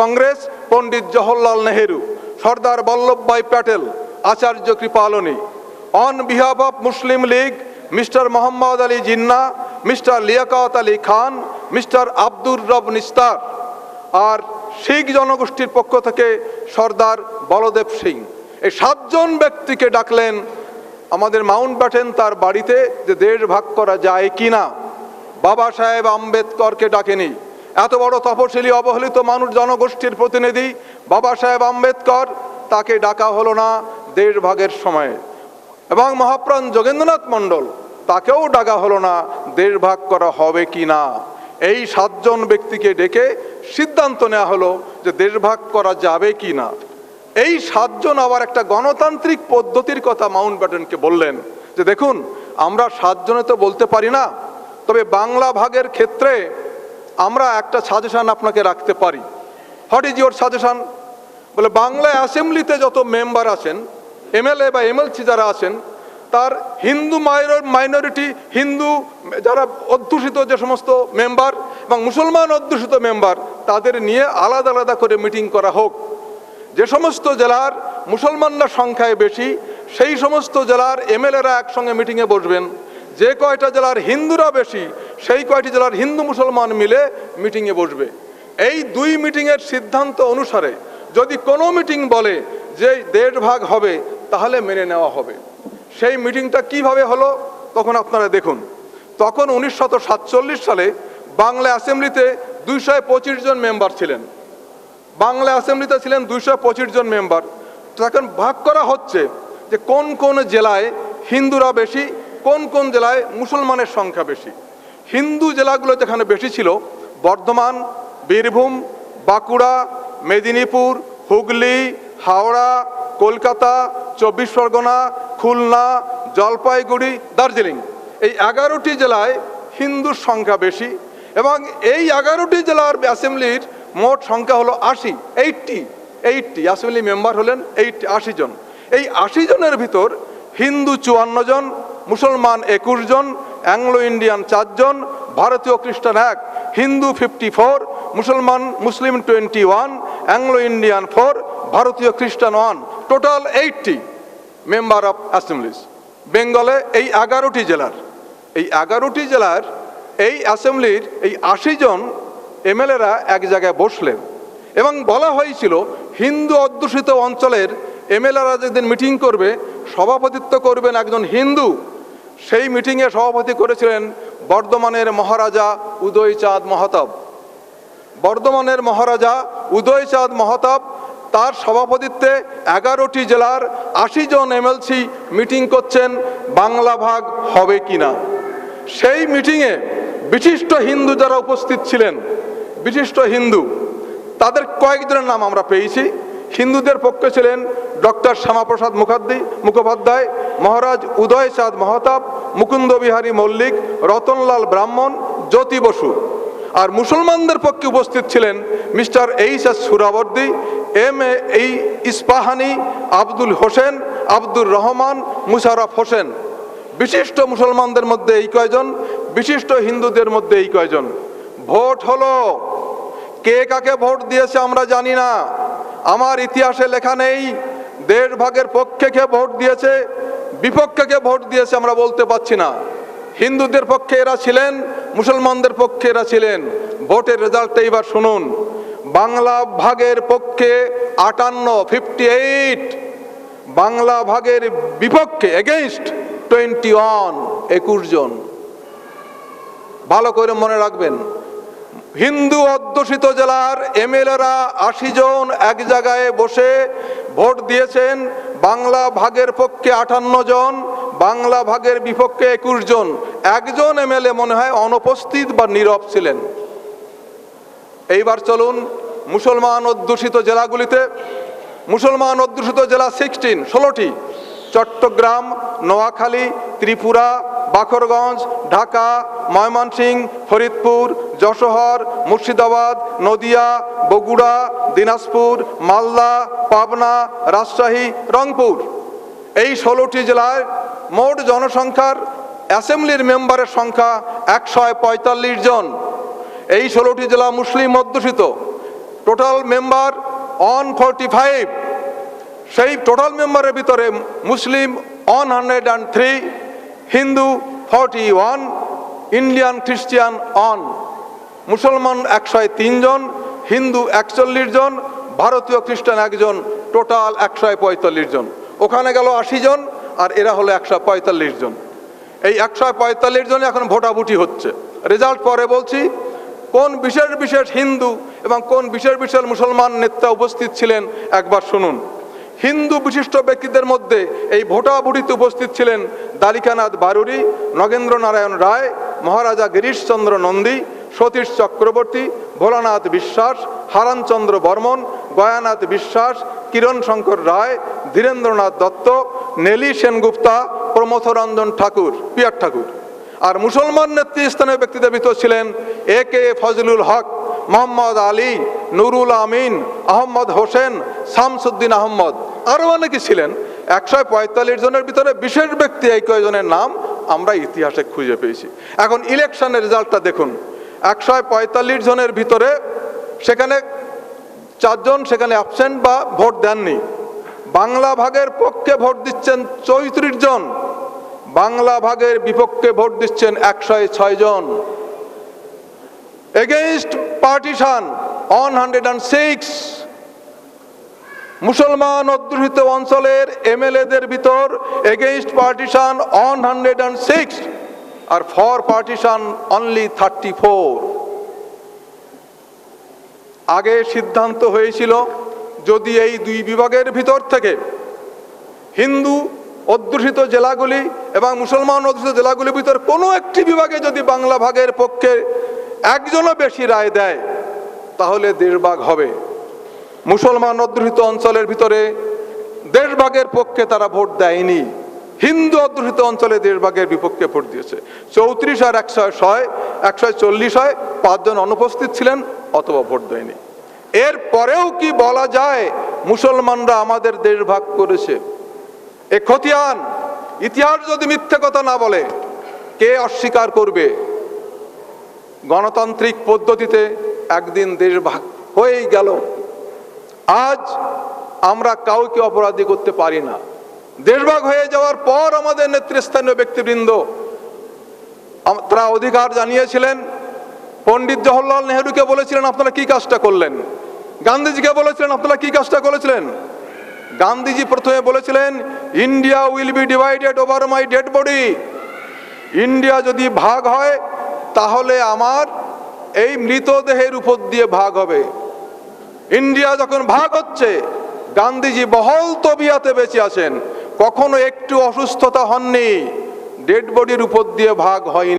Congress Pandit Jawaharlal Nehru, Sardar Vallabhbhai Patel, Acharya Kripalani, on behalf of Muslim League, mister Mohammad Ali Jinnah, mister Liaquat Ali Khan, mister Abdur Rab Nishtar আর শিখ জনগোষ্ঠীর পক্ষ থেকে সর্দার বলদেব সিং। এই সাতজন ব্যক্তিকে ডাকলেন আমাদের Mount Batten তার বাড়িতে যে দেশ ভাগ করা যায় কি না বাবা সাহেব আম্বেদকরকে ডাকেনি। এত বড় তপশিলি অবহেলিত মানুষ জনগোষ্ঠীর প্রতিনিধি বাবা সাহেব আম্বেদকর, তাকে ডাকা হলো না দেশ ভাগের সময়ে। এবং মহাপ্রাণ যোগেন্দ্রনাথ মণ্ডল, তাকেও ডাকা হলো না দেশ ভাগ করা হবে কি না। এই সাতজন ব্যক্তিকে ডেকে সিদ্ধান্ত নেওয়া হলো যে দেশ ভাগ করা যাবে কি না। এই সাতজন আবার একটা গণতান্ত্রিক পদ্ধতির কথা মাউন্ট ব্যাটেনকে বললেন যে দেখুন, আমরা সাতজনে তো বলতে পারি না, তবে বাংলা ভাগের ক্ষেত্রে আমরা একটা সাজেশন আপনাকে রাখতে পারি। হোয়াট ইজ ইউর সাজেশন বলে বাংলা অ্যাসেম্বলিতে যত মেম্বার আছেন এমএলএ বা এমএলসি যারা আছেন, তার হিন্দু মাইনরিটি হিন্দু যারা অধ্যুষিত যে সমস্ত মেম্বার এবং মুসলমান অধ্যুষিত মেম্বার তাদের নিয়ে আলাদা আলাদা করে মিটিং করা হোক। যে সমস্ত জেলার মুসলমানরা সংখ্যায় বেশি, সেই সমস্ত জেলার এমএলএরা একসঙ্গে মিটিংয়ে বসবেন। যে কয়টা জেলার হিন্দুরা বেশি সেই কয়টি জেলার হিন্দু মুসলমান মিলে মিটিংয়ে বসবে। এই দুই মিটিংয়ের সিদ্ধান্ত অনুসারে যদি কোনো মিটিং বলে যে দেড় ভাগ হবে, তাহলে মেনে নেওয়া হবে। সেই মিটিংটা কীভাবে হলো তখন আপনারা দেখুন। তখন উনিশশো সাতচল্লিশ সালে বাংলা অ্যাসেম্বলিতে দুইশো পঁচিশ জন মেম্বার ছিলেন। বাংলা অ্যাসেম্বলিতে ছিলেন দুইশো পঁচিশ জন মেম্বার। তো এখন ভাগ করা হচ্ছে যে কোন কোন জেলায় হিন্দুরা বেশি, কোন কোন জেলায় মুসলমানের সংখ্যা বেশি। হিন্দু জেলাগুলো যেখানে বেশি ছিল, বর্ধমান, বীরভূম, বাঁকুড়া, মেদিনীপুর, হুগলি, হাওড়া, কলকাতা, চব্বিশ পরগনা, খুলনা, জলপাইগুড়ি, দার্জিলিং। এই এগারোটি জেলায় হিন্দুর সংখ্যা বেশি এবং এই এগারোটি জেলার অ্যাসেম্বলির মোট সংখ্যা হলো আশি, এইটটি এইটটি। অ্যাসেম্বলি মেম্বার হলেন এইটটি আশি জন। এই আশি জনের ভিতর হিন্দু চুয়ান্ন জন, মুসলমান একুশ জন অ্যাংলো ইন্ডিয়ান চারজন, ভারতীয় খ্রিস্টান এক হিন্দু ফিফটি ফোর মুসলমান Muslim twenty one Anglo Indian four ভারতীয় খ্রিস্টান one total eighty member of assemblies বেঙ্গলে এই এগারোটি জেলার, এই এগারোটি জেলার এই অ্যাসেম্বলির এই আশি জন এমএলএরা এক জায়গায় বসলেন। এবং বলা হয়েছিল, হিন্দু অধ্যুষিত অঞ্চলের এমএলএরা যেদিন মিটিং করবে, সভাপতিত্ব করবেন একজন হিন্দু। সেই মিটিংয়ে সভাপতি করেছিলেন বর্ধমানের মহারাজা উদয়চাঁদ মহতাব। বর্ধমানের মহারাজা উদয়চাঁদ মহতাব তার সভাপতিত্বে এগারোটি জেলার আশি জন এমএলসি মিটিং করছেন, বাংলা ভাগ হবে কিনা। সেই মিটিংয়ে বিশিষ্ট হিন্দু যারা উপস্থিত ছিলেন, বিশিষ্ট হিন্দু, তাদের কয়েকজনের নাম আমরা পেয়েছি। হিন্দুদের পক্ষে ছিলেন ডক্টর শ্যামাপ্রসাদ মুখার্জি, মুখোপাধ্যায় মহারাজ উদয় চাঁদ মহতাব, মুকুন্দ বিহারী মল্লিক, রতনলাল ব্রাহ্মণ, জ্যোতি বসু। আর মুসলমানদের পক্ষে উপস্থিত ছিলেন mister H S Suhrawardy, M A H Ispahani, Abdul Hossain, Abdur Rahman, Musharraf Hossain. বিশিষ্ট মুসলমানদের মধ্যে এই কয়জন, বিশিষ্ট হিন্দুদের মধ্যে এই কয়জন? ভোট হলো। কে কাকে ভোট দিয়েছে আমরা জানি না। আমার ইতিহাসে লেখা নেই। দেড় ভাগের পক্ষে কে ভোট দিয়েছে? বিপক্ষে কে ভোট দিয়েছে আমরা বলতে পারছি না। হিন্দুদের পক্ষে এরা ছিলেন, মুসলমানদের পক্ষে এরা ছিলেন। ভোটের রেজাল্টটা এবার শুনুন। বাংলা ভাগের পক্ষে আটান্ন ফিফটি এইট বাংলা ভাগের বিপক্ষে এগেইনস্ট টোয়েন্টি ওয়ান একুশ জন। ভালো করে মনে রাখবেন। হিন্দু অধ্যুষিত জেলার এমএলএরা আশি জন এক জায়গায় বসে ভোট দিয়েছেন। বাংলা ভাগের পক্ষে আটান্ন জন, বাংলা ভাগের বিপক্ষে একুশ জন। একজন এমএলএ মনে হয় অনুপস্থিত বা নীরব ছিলেন। এইবার চলুন মুসলমান অধ্যুষিত জেলাগুলিতে। মুসলমান অধ্যুষিত জেলা সিক্সটিন ষোলোটি। চট্টগ্রাম, নোয়াখালী, ত্রিপুরা বাখরগঞ্জ, ঢাকা, ময়মনসিংহ, ফরিদপুর, যশোহর, মুর্শিদাবাদ, নদিয়া, বগুড়া, দিনাজপুর, মালদা, পাবনা, রাজশাহী, রংপুর। এই ষোলোটি জেলায় মোট জনসংখ্যার অ্যাসেম্বলির মেম্বারের সংখ্যা একশো পঁয়তাল্লিশ জন। এই ষোলোটি জেলা মুসলিম অধ্যুষিত। Total member on forty five. সেই টোটাল মেম্বারের ভিতরে Muslim one hundred and three Hindu forty one Indian Christian one মুসলমান একশো তিনজন হিন্দু একচল্লিশ জন, ভারতীয় খ্রিস্টান একজন, টোটাল একশো পঁয়তাল্লিশ জন। ওখানে গেল আশি জন, আর এরা হলো একশো পঁয়তাল্লিশ জন। এই একশো পঁয়তাল্লিশ জন এখন ভোটাভুটি হচ্ছে। রেজাল্ট পরে বলছি, কোন বিশেষ বিশেষ হিন্দু এবং কোন বিশেষ বিশেষ মুসলমান নেতা উপস্থিত ছিলেন একবার শুনুন। হিন্দু বিশিষ্ট ব্যক্তিদের মধ্যে এই ভোটাভুটিতে উপস্থিত ছিলেন দালিকানাথ বারুরি নগেন্দ্র নারায়ণ রায়, মহারাজা গিরিশচন্দ্র নন্দী, সতীশ চক্রবর্তী, ভোলানাথ বিশ্বাস, হারানচন্দ্র বর্মন, গয়ানাথ বিশ্বাস কিরণ শঙ্কর রায়, ধীরেন্দ্রনাথ দত্ত, নেলি সেনগুপ্তা, প্রমথরঞ্জন ঠাকুর, পিয়ার ঠাকুর। আর মুসলমান নেতৃস্থানীয় ব্যক্তিদের ভিতর ছিলেন এ কে ফজলুল হক, মোহাম্মদ আলী, নুরুল আমিন, আহম্মদ হোসেন, শামসুদ্দিন আহম্মদ। আরও অনেকে ছিলেন। একশো পঁয়তাল্লিশ জনের ভিতরে বিশেষ ব্যক্তি এই কয়জনের নাম আমরা ইতিহাসে খুঁজে পেয়েছি। এখন ইলেকশনের রেজাল্টটা দেখুন। একশো পঁয়তাল্লিশ জনের ভিতরে সেখানে চারজন সেখানে অ্যাবসেন্ট বা ভোট দেননি। বাংলা ভাগের পক্ষে ভোট দিচ্ছেন চৌত্রিশ জন। বাংলা ভাগের বিপক্ষে ভোট দিচ্ছেন একশো ছয় জন। Against partition one hundred and six মুসলমান অধ্যুষিত অঞ্চলের এমএলএদের ভিতর against partition one hundred and six R for partition only thirty four আগে সিদ্ধান্ত হয়েছিল, যদি এই দুই বিভাগের ভিতর থেকে হিন্দু অধ্যুষিত জেলাগুলি এবং মুসলমান অধ্যুষিত জেলাগুলির ভিতর কোনো একটি বিভাগে যদি বাংলা ভাগের পক্ষে একজনও বেশি রায় দেয়, তাহলে দেশভাগ হবে। মুসলমান অধ্যুষিত অঞ্চলের ভিতরে দেশভাগের পক্ষে তারা ভোট দেয়নি। হিন্দু অধ্যুষিত অঞ্চলে দেশভাগের বিপক্ষে ভোট দিয়েছে। চৌত্রিশ আর একশো ছয় একশো চল্লিশ হয়, পাঁচজন অনুপস্থিত ছিলেন অথবা ভোট দেয়নি। এর পরেও কি বলা যায়, মুসলমানরা আমাদের দেশ ভাগ করেছে? এ খতিয়ান, ইতিহাস যদি মিথ্যে কথা না বলে, কে অস্বীকার করবে? গণতান্ত্রিক পদ্ধতিতে একদিন দেশ ভাগ হয়েই গেল। আজ আমরা কাউকে অপরাধী করতে পারি না। দেশভাগ হয়ে যাওয়ার পর আমাদের নেতৃস্থানীয় ব্যক্তিবৃন্দ তারা অধিকার জানিয়েছিলেন। পণ্ডিত জওহরলাল নেহরুকে বলেছিলেন, আপনারা কি কাজটা করলেন? গান্ধীজিকে বলেছিলেন, আপনারা কি কাজটা করেছিলেন? গান্ধীজি প্রথমে বলেছিলেন, India will be divided over my dead body. India যদি ভাগ হয়, তাহলে আমার এই মৃতদেহের উপর দিয়ে ভাগ হবে। ইন্ডিয়া যখন ভাগ হচ্ছে, গান্ধীজি বহল তবিয়াতে বেঁচে আছেন। কখনো একটু অসুস্থতা হননি, ডেড বডির উপর দিয়ে ভাগ হয়নি।